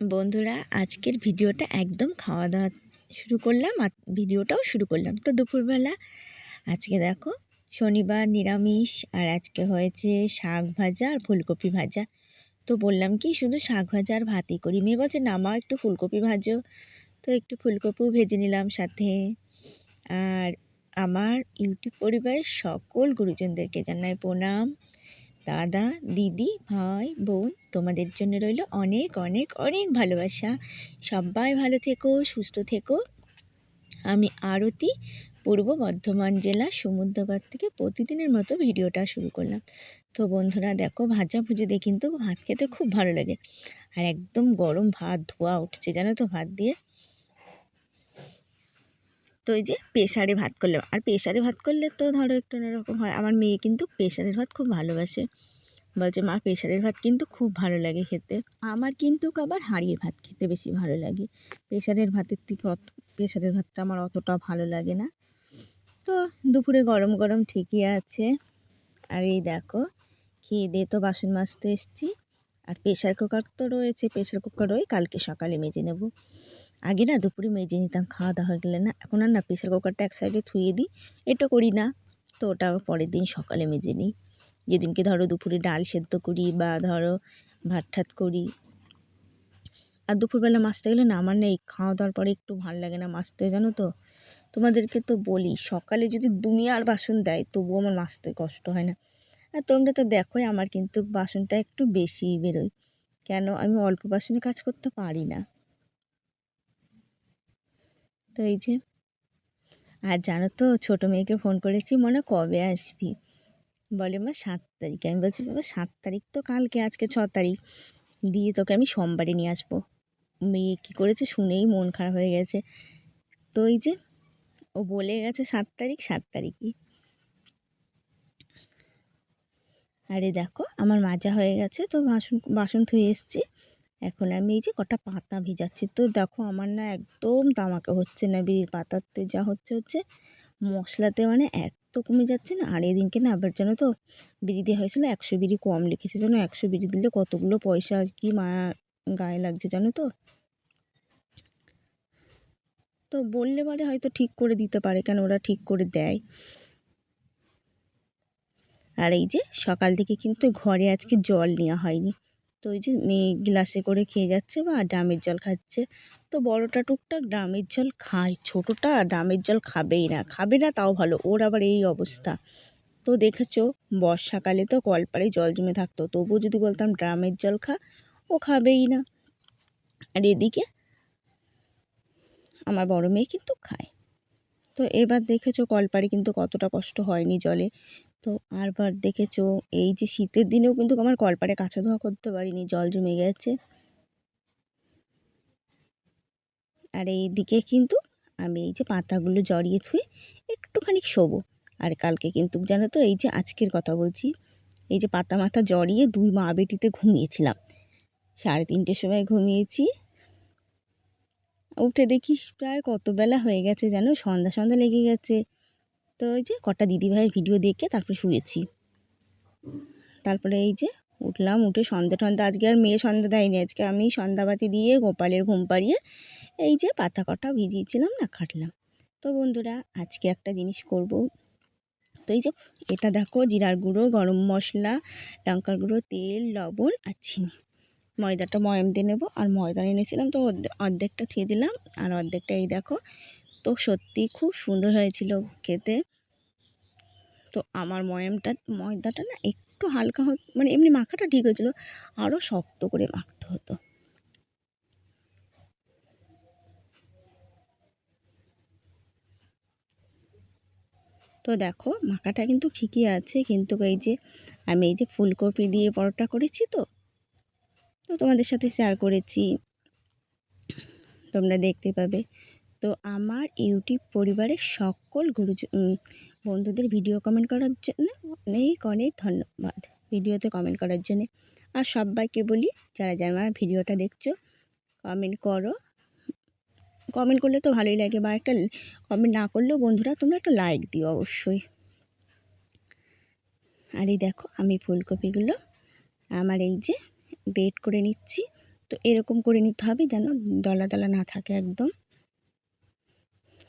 বন্ধুরা, আজকের ভিডিওটা একদম খাওয়া দাওয়া শুরু করলাম আর ভিডিওটাও শুরু করলাম। তো দুপুরবেলা আজকে দেখো, শনিবার নিরামিষ আর আজকে হয়েছে শাক ভাজা আর ফুলকপি ভাজা। তো বললাম কি, শুধু শাক ভাজা আর ভাতই করি। মেয়ে বলছে, না মা, একটু ফুলকপি ভাজো। তো একটু ফুলকপিও ভেজে নিলাম সাথে। আর আমার ইউটিউব পরিবারের সকল গুরুজনদেরকে জানাই প্রণাম। দাদা, দিদি, ভাই, বোন, তোমাদের জন্য রইল অনেক অনেক অনেক ভালোবাসা। সবাই ভালো থেকো, সুস্থ থেকো। আমি আরতি, পূর্ব বর্ধমান জেলা সমুদ্রগড় থেকে প্রতিদিনের মতো ভিডিওটা শুরু করলাম। তো বন্ধুরা, দেখো ভাজা দিয়ে কিন্তু ভাত খেতে খুব ভালো লাগে। আর একদম গরম ভাত, ধোয়া উঠছে, জানো তো ভাত দিয়ে। তো ওই যে প্রেশারে ভাত করলে, আর প্রেশারে ভাত করলে তো ধরো একটু অন্যরকম হয়। আমার মেয়ে কিন্তু প্রেশারের ভাত খুব ভালোবাসে। বলছে, মা প্রেশারের ভাত কিন্তু খুব ভালো লাগে খেতে। আমার কিন্তু আবার হাঁড়ির ভাত খেতে বেশি ভালো লাগে। প্রেশারের ভাতের থেকে অত প্রেশারের ভাতটা আমার অতটা ভালো লাগে না। তো দুপুরে গরম গরম ঠিকই আছে। আর এই দেখো, খেয়ে দিয়ে তো বাসন মাজতে এসেছি। আর প্রেশার কুকার তো রয়েছে প্রেশার কুকার ওই কালকে সকালে মেজে নেব। আগে না দুপুরে মেজে নিতাম খাওয়া দাওয়া হয়ে গেলে না, এখন আর না প্রেশার কুকারটা এক সাইডে থুয়ে দিই, এটা করি না, তো ওটা পরের দিন সকালে মেজে নিই। যেদিনকে ধরো দুপুরে ডাল সেদ্ধ করি বা ধরো ভাত ঠাত করি। আর দুপুরবেলা মাছতে গেলে না, আমার নেই খাওয়া দাওয়ার পরে একটু ভালো লাগে না মাছতে জানো তো? তোমাদেরকে তো বলি, সকালে যদি দুনিয়ার বাসন দেয়, তবুও আমার মাছতে কষ্ট হয় না। আর তোমরা তো দেখোই, আমার কিন্তু বাসনটা একটু বেশিই বেরোয়। কেন? আমি অল্প বাসনে কাজ করতে পারি না। তো এই যে। আর জানো তো, ছোটো মেয়েকে ফোন করেছি, মনে কবে আসবি? বলে, মা, সাত তারিখে। আমি বলছি বাবা সাত তারিখ তো কালকে, আজকে ছ তারিখ। দিয়ে তোকে আমি সোমবারে নিয়ে আসব। মেয়ে কী করেছে শুনেই মন খারাপ হয়ে গেছে। তো এই যে, ও বলে গেছে সাত তারিখ, সাত তারিখই। আরে দেখো, আমার মাজা হয়ে গেছে, তো বাসন বাসন ধুয়ে এসছি। এখন আমি এই যে কটা পাতা ভিজাচ্ছি। তো দেখো আমার না একদম তামাকে হচ্ছে না, বিড়ির পাতাতে যা হচ্ছে হচ্ছে মশলাতে মানে এত কমে যাচ্ছে না। আর এদিনকে না আবার জানো তো, বিড়ি দেওয়া হয়েছিল একশো বিড়ি কম লিখেছে। যেন একশো বিড়ি দিলে কতগুলো পয়সা আর কি মায়া গায়ে লাগছে জানো তো? তো বললে পরে হয়তো ঠিক করে দিতে পারে, কেন ওরা ঠিক করে দেয়। আর এই যে সকাল থেকে কিন্তু ঘরে আজকে জল নেওয়া হয়নি। তো ওই যে মেয়ে গ্লাসে করে খেয়ে যাচ্ছে বা ড্রামের জল খাচ্ছে, তো বড়টা টুকটাক ড্রামের জল খায়, ছোটোটা ড্রামের জল খাবেই না, খাবে না তাও ভালো, ওর আবার এই অবস্থা। তো দেখেছ, বর্ষাকালে তো কলপাড়ে জল জমে থাকতো, তবুও যদি বলতাম ড্রামের জল খা, ও খাবেই না। আর এদিকে আমার বড় মেয়ে কিন্তু খায়। তো এবার দেখেছ কলপাড়ে কিন্তু কতটা কষ্ট হয়নি জলে। তো আরবার দেখেছ এই যে শীতের দিনেও কিন্তু আমার কলপাড়ে কাছা ধোয়া করতে পারিনি, জল জমে গেছে। আর এই দিকে কিন্তু আমি এই যে পাতাগুলো জড়িয়ে থুয়ে একটুখানি শোবো। আর কালকে কিন্তু জানো তো এই যে আজকের কথা বলছি, এই যে পাতা মাথা জড়িয়ে দুই মা বেটিতে ঘুমিয়েছিলাম। সাড়ে তিনটের সময় ঘুমিয়েছি। উঠে দেখিস প্রায় কত বেলা হয়ে গেছে যেন, সন্ধ্যা সন্ধ্যা লেগে গেছে। তো ওই যে কটা দিদিভাইয়ের ভিডিও দেখে তারপরে শুয়েছি। তারপরে এই যে উঠলাম, উঠে সন্ধ্যা টন্ধা আজকে আর মেয়ে সন্ধ্যা দেয়নি, আজকে আমি সন্ধ্যাবাতি দিয়ে গোপালের ঘুম পাড়িয়ে এই যে পাতা কটা ভিজিয়েছিলাম না, খাটলাম। তো বন্ধুরা, আজকে একটা জিনিস করব। তো এই যে এটা দেখো, জিরার গুঁড়ো, গরম মশলা, লঙ্কার গুঁড়ো, তেল, লবণ আর চিনি। ময়দাটা ময়াম দিয়ে নেব। আর ময়দা এনেছিলাম তো অর্ধেকটা খেয়ে দিলাম। আর অর্ধেকটা এই দেখো, তো সত্যি খুব সুন্দর হয়েছিল খেতে। তো আমার ময়ামটা, ময়দাটা না একটু হালকা মানে এমনি মাখাটা ঠিক হয়েছিল আরও শক্ত করে মাখতে হতো। তো দেখো, মাখাটা কিন্তু ঠিকই আছে, কিন্তু এই যে, আমি এই যে ফুলকপি দিয়ে পরোটা করেছি তো তো তোমাদের সাথে শেয়ার করেছি। তোমরা দেখতে পাবে। তো আমার ইউটিউব পরিবারের সকল গুরুজন বন্ধুদের ভিডিও কমেন্ট করার জন্য অনেক অনেক ধন্যবাদ ভিডিওতে কমেন্ট করার জন্যে। আর সবাইকে বলি, যারা যারা আমার ভিডিওটা দেখছ কমেন্ট করো। কমেন্ট করলে তো ভালোই লাগে বা একটা কমেন্ট না করলেও বন্ধুরা তোমরা একটা লাইক দিও অবশ্যই। আর এই দেখো আমি ফুলকপিগুলো, আমার এই যে গ্রেট করে নিচ্ছি। তো এরকম করে নিতে হবে যেন দলা দলা না থাকে একদম।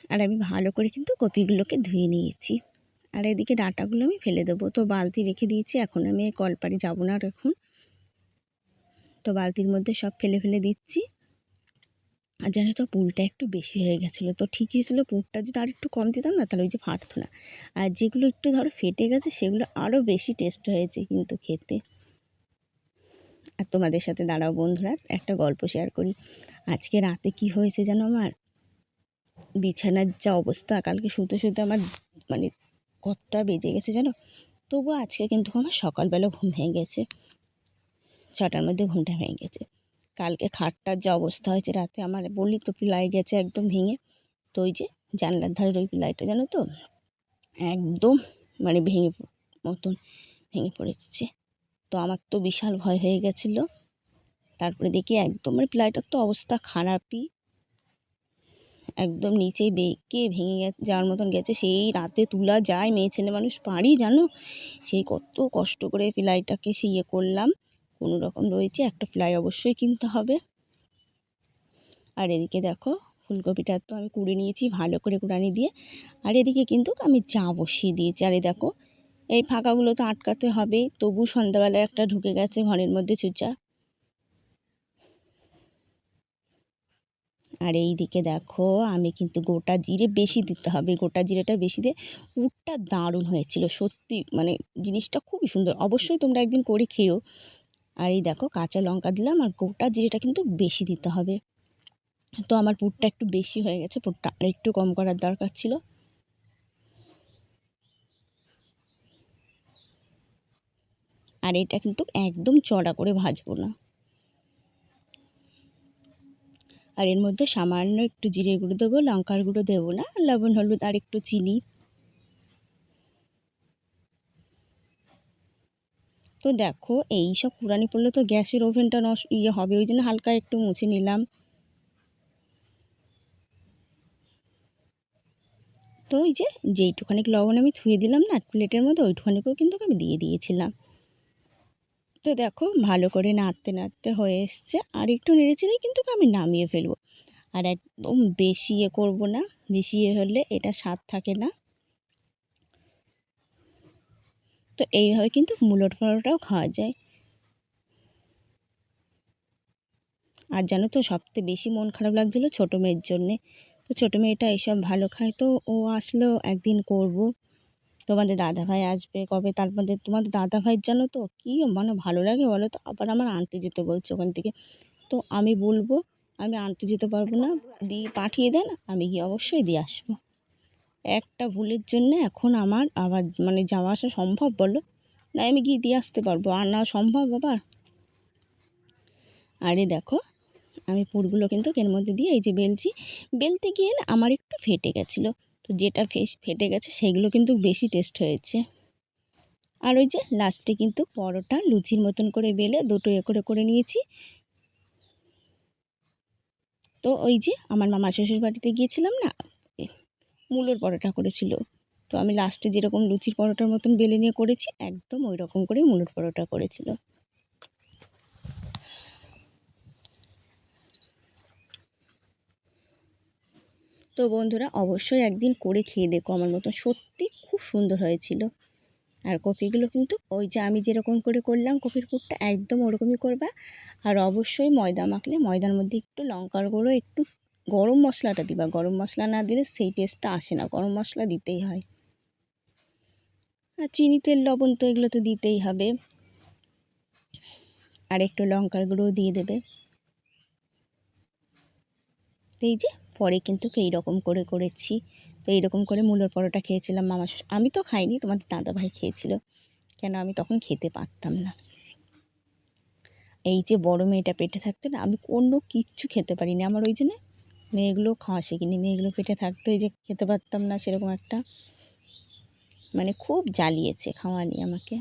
আর আমি ভালো করে কিন্তু কপিগুলোকে ধুয়ে নিয়েছি। আর এদিকে ডাঁটাগুলো আমি ফেলে দেবো। তো বালতি রেখে দিয়েছি। এখন আমি কলপারে যাব না আর এখন। তো বালতির মধ্যে সব ফেলে ফেলে দিচ্ছি। আর জানো তো পুরটা একটু বেশি হয়ে গেছিল। তো ঠিকই ছিল পুরটা যদি আর একটু কম দিতাম না, তাহলে ওই যে ফাটতো না। আর যেগুলো একটু ধরো ফেটে গেছে, সেগুলো আরও বেশি টেস্ট হয়েছে কিন্তু খেতে। আর তোমাদের সাথে দাঁড়াও বন্ধুরা, একটা গল্প শেয়ার করি। আজকে রাতে কি হয়েছে জানো আমার? বিছানার যা অবস্থা, কালকে শুতে শুতে আমার মানে কতটা বেজে গেছে জানো? তবুও আজকে কিন্তু আমার সকালবেলা ঘুম ভেঙে গেছে। ছটার মধ্যে ঘুমটা ভেঙে গেছে। কালকে খাটটার যা অবস্থা হয়েছে রাতে, আমার বলি তো পিলাই গেছে একদম ভেঙে। তো ওই যে জানলার ধারের ওই পিলাইটা জানো তো? একদম মানে ভেঙে মতন ভেঙে পড়েছে। তো আমার তো বিশাল ভয় হয়ে গেছিল। তারপরে দেখি একদম মানে প্লাইটার তো অবস্থা খারাপই। একদম নিচেই বেঁকে ভেঙে গেছে, যাওয়ার মতন গেছে। সেই রাতে তোলা যায়, মেয়ে ছেলে মানুষ পারি জানো? সেই কত কষ্ট করে প্লাইটাকে সে ইয়ে করলাম। কোনো রকম রয়েছে, একটা ফ্লাই অবশ্যই কিনতে হবে। আর এদিকে দেখো, ফুলকপিটা তো আমি কুড়ে নিয়েছি, ভালো করে কুড়ানি দিয়ে। আর এদিকে কিন্তু আমি চা বসিয়ে দিয়েছি। আর দেখো এই ফাঁকাগুলো তো আটকাতে হবেই তবু সন্ধ্যাবেলায় একটা ঢুকে গেছে ঘরের মধ্যে চুচা আর এই দিকে দেখো, আমি কিন্তু গোটা জিরে বেশি দিতে হবে। গোটা জিরেটা বেশি দিয়ে উটটা দারুণ হয়েছিল, সত্যি। মানে জিনিসটা খুবই সুন্দর। অবশ্যই তোমরা একদিন করে খেও আর এই দেখো, কাঁচা লঙ্কা দিলাম আর গোটা জিরেটা কিন্তু বেশি দিতে হবে। তো আমার পুরটা একটু বেশি হয়ে গেছে, পুরটা একটু কম করার দরকার ছিল। আর এটা কিন্তু একদম চড়া করে ভাজবো না। আর এর মধ্যে সামান্য একটু জিরে গুঁড়ো দেবো, লঙ্কার গুঁড়ো দেবো না লবণ, হলুদ, আর একটু চিনি। তো দেখো, এই সব পুরানি পড়লে তো গ্যাসের ওভেনটা নষ্ট ইয়ে হবে, ওই জন্য হালকা একটু মুছে নিলাম। তো ওই যে যেইটুখানি লবণ আমি ধুয়ে দিলাম না প্লেটের মধ্যে ওইটুখানিকেও কিন্তু আমি দিয়ে দিয়েছিলাম। তো দেখো ভালো করে নাড়তে নাড়তে হয়ে এসছে। আর একটু নেড়ে কিন্তু আমি নামিয়ে ফেলব। আর একদম বেশি ইয়ে করব না, বেশি ইয়ে হলে এটা স্বাদ থাকে না। তো এইভাবে কিন্তু মুলোর পরোটাও খাওয়া যায়। আর জানো তো সবথেকে বেশি মন খারাপ লাগছিল ছোটো মেয়ের জন্যে। তো ছোটো মেয়েটা এসব ভালো খায় তো ও আসলেও একদিন করব। তোমাদের দাদাভাই আসবে কবে? তার মধ্যে তোমাদের দাদাভাইয়ের জানো তো কী মানে ভালো লাগে বলো তো? আবার আমার আনতে যেতে বলছে ওখান থেকে। তো আমি বলব, আমি আনতে যেতে পারব না। দিয়ে পাঠিয়ে দেন, আমি গিয়ে অবশ্যই দিয়ে আসব। একটা ভুলের জন্য এখন আমার আবার মানে যাওয়া আসা সম্ভব বলো? না, আমি গিয়ে দিয়ে আসতে পারব। আর না সম্ভব আবার? আরে দেখো, আমি পুরগুলো কিন্তু এর মধ্যে দিয়ে এই যে বেলছি, বেলতে গিয়ে না আমার একটু ফেটে গেছিল। তো যেটা ফেস ফেটে গেছে সেগুলো কিন্তু বেশি টেস্ট হয়েছে। আর ওই যে লাস্টে কিন্তু পরোটা লুচির মতন করে বেলে দুটো এ করে করে নিয়েছি। তো ওই যে আমার মামা শ্বশুর বাড়িতে গিয়েছিলাম না মূলোর পরোটা করেছিল। তো আমি লাস্টে যেরকম লুচির পরোটার মতন বেলে নিয়ে করেছি, একদম ওই রকম করেই মূলোর পরোটা করেছিল। তো বন্ধুরা অবশ্যই একদিন করে খেয়ে দেখো, আমার মতো সত্যি খুব সুন্দর হয়েছিল। আর কপিগুলো কিন্তু ওই যে আমি যেরকম করে করলাম কপির পুরটা একদম ওরকমই করবা। আর অবশ্যই ময়দা মাখলে ময়দার মধ্যে একটু লঙ্কার গুঁড়ো, একটু গরম মশলাটা দিবা। গরম মশলা না দিলে সেই টেস্টটা আসে না, গরম মশলা দিতেই হয়। আর চিনি, তেল, লবণ তো এগুলো তো দিতেই হবে। আর একটু লঙ্কার গুঁড়ো দিয়ে দেবে। এই যে পরে কিন্তু এইরকম করে করেছি। তো এইরকম করে মূলোর পরোটা খেয়েছিলাম, মামা আমি তো খাইনি, তোমাদের দাদা ভাই খেয়েছিল। কেন আমি তখন খেতে পারতাম না। এই যে বড় মেয়েটা পেটে থাকতে না, আমি কোনো কিচ্ছু খেতে পারিনি। আমার ওই জন্যে মেয়েগুলো খাওয়া শিখিনি। মেয়েগুলো পেটে থাকতে ওই যে খেতে পারতাম না, সেরকম একটা মানে খুব জ্বালিয়েছে খাওয়ানি আমাকে।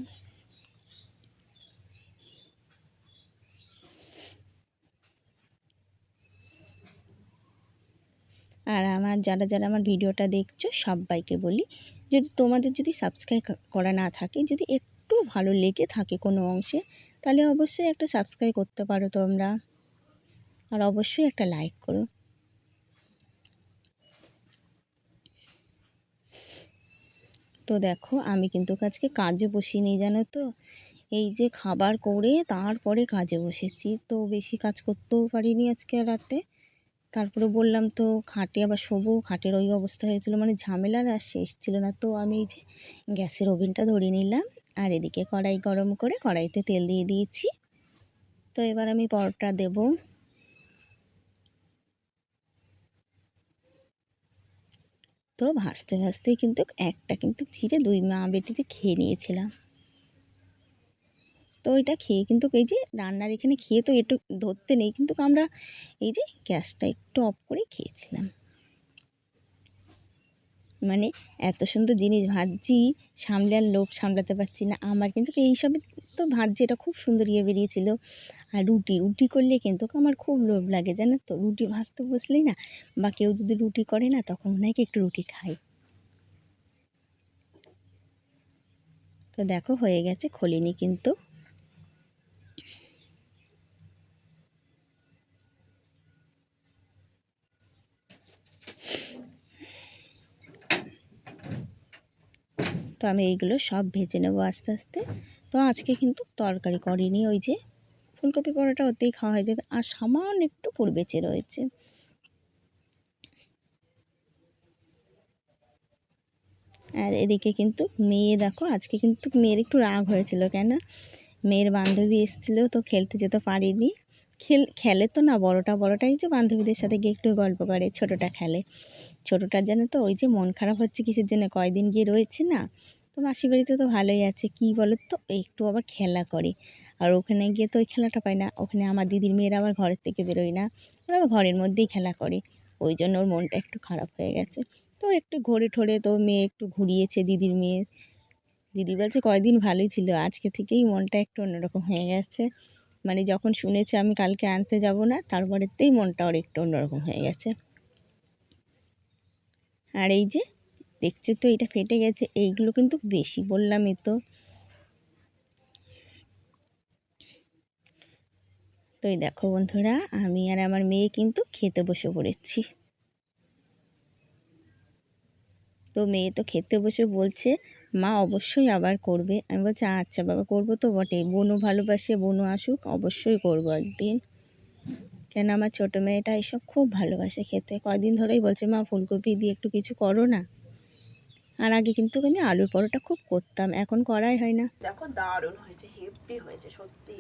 আর আমার যারা যারা আমার ভিডিওটা দেখছ সবাইকে বলি, যদি তোমাদের যদি সাবস্ক্রাইব করা না থাকে, যদি একটু ভালো লেগে থাকে কোনো অংশে, তাহলে অবশ্যই একটা সাবস্ক্রাইব করতে পারো তোমরা। আর অবশ্যই একটা লাইক করো। তো দেখো, আমি কিন্তু আজকে কাজে বসিনি, জানো তো? এই যে খাবার করে তারপরে কাজে বসেছি, তো বেশি কাজ করতেও পারিনি আজকে রাতে। তারপরে বললাম, তো খাটে আবার শোবো, খাটের ওই অবস্থা হয়েছিলো মানে ঝামেলার আর শেষ ছিল না। তো আমি এই যে গ্যাসের ওভেনটা ধরিয়ে নিলাম, আর এদিকে কড়াই গরম করে কড়াইতে তেল দিয়ে দিয়েছি। তো এবার আমি পরোটা দেবো। তো ভাজতে ভাজতেই কিন্তু একটা কিন্তু ছিঁড়ে দুই মা বেটিতে খেয়ে নিয়েছিলাম। তো ওইটা খেয়ে কিন্তু এই যে রান্নার এখানে খেয়ে তো একটু ধরতে নেই, কিন্তু আমরা এই যে গ্যাসটা একটু অফ করে খেয়েছিলাম। মানে এত সুন্দর জিনিস ভাজছি, সামলে আর লোভ সামলাতে পারছি না। আমার কিন্তু এইসবে তো ভাজছি, এটা খুব সুন্দর ইয়ে বেরিয়েছিল। আর রুটি রুটি করলে কিন্তু আমার খুব লোভ লাগে, জানো তো? রুটি ভাজতে বসলেই না, বা কেউ যদি রুটি করে না, তখন মনে হয় কি একটু রুটি খাই। তো দেখো হয়ে গেছে, খোলিনি কিন্তু। তো আমি এইগুলো সব ভেজে নেব আস্তে আস্তে। তো আজকে কিন্তু তরকারি করিনি, ওই যে ফুলকপি পরোটা ওতেই খাওয়া হয়ে যাবে। আর সামান্য একটু পুর বেঁচে রয়েছে। আর এদিকে কিন্তু মেয়ে দেখো, আজকে কিন্তু মেয়ের একটু রাগ হয়েছিল, কেন? মেয়ের বান্ধবী এসেছিল তো খেলতে যেতে পারিনি। খেল, খেলে তো না, বড়টা বড়টাই যে বান্ধবীদের সাথে গিয়ে একটু গল্প করে, ছোটোটা খেলে। ছোটোটার জন্য তো, ওই যে মন খারাপ হচ্ছে কিসের জন্য, কয়দিন গিয়ে রয়েছে না? তো মাসির বাড়িতে তো ভালোই আছে, কী বলো তো একটু আবার খেলা করে। আর ওখানে গিয়ে তো ওই খেলাটা পায় না, ওখানে আমার দিদির মেয়েরা আবার ঘরের থেকে বেরোয় না, ওরা আবার ঘরের মধ্যেই খেলা করে। ওই জন্য ওর মনটা একটু খারাপ হয়ে গেছে। তো একটু ঘোরে ঠোরে তো মেয়ে একটু ঘুরিয়েছে দিদির মেয়ে দিদি বলছে, কয়দিন ভালোই ছিল, আজকে থেকেই মনটা একটু অন্যরকম হয়ে গেছে। মানে যখন শুনেছে আমি কালকে আনতে যাব না তারপরেতেই মনটা ওর একটু অন্যরকম হয়ে গেছে। আর এই যে, দেখছ তো এটা ফেটে গেছে, এইগুলো কিন্তু বেশি বললামই তো। তো এই দেখো বন্ধুরা, আমি আর আমার মেয়ে কিন্তু খেতে বসে পড়েছি। তো মেয়ে তো খেতে বসে বলছে, মা অবশ্যই আবার করবে। আমি বলছি আচ্ছা বাবা, করব তো বটে বোনও ভালোবাসে, বোনও আসুক, অবশ্যই করব একদিন। কেন আমার ছোটো মেয়েটা এসব খুব ভালোবাসে খেতে। কয়দিন ধরেই বলছে, মা, ফুলকপি দিয়ে একটু কিছু করো না। আর আগে কিন্তু আমি আলুর পরোটা খুব করতাম, এখন করাই হয় না। দেখো, দারুণ হয়েছে হেভি হয়েছে, সত্যি।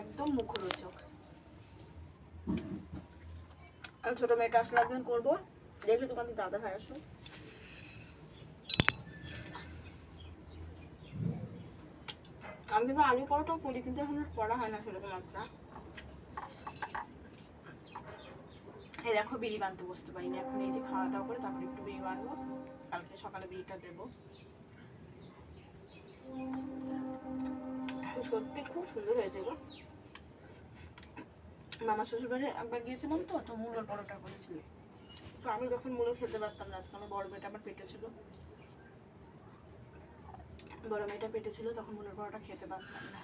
একদম মুখরোচক। ছোট মেয়েটা আসলে একদিন করব? দেখলে তোমার দাদা ভাই আসো আমি কিন্তু আলু পরোটাও করি, কিন্তু এখন করা হয় না সেরকম একটা এই দেখো বিড়ি বানতে বসতে পারিনি, এখন এই যে খাওয়া দাওয়া করে তারপরে একটু বিড়ি বানবো। কালকে সকালে বিড়িটা দেবো। সত্যি খুব সুন্দর হয়েছে গো। মামা শ্বশুর বাড়ি একবার গিয়েছিলাম তো তো মূলোর পরোটা করেছিল। তো আমি তখন মূলো খেতে পারতাম না আজকে আমার বড় মেয়েটা আমার পেটে ছিল। বড় মেয়েটা পেটে ছিল তখন মূলোর পরোটা খেতে পারতাম না।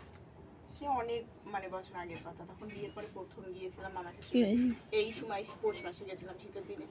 সে অনেক মানে বছর আগের কথা তখন বিয়ের পরে প্রথম গিয়েছিলাম মামাকে এই সময় স্পোর্টস মাসে গেছিলাম শীতের দিনে।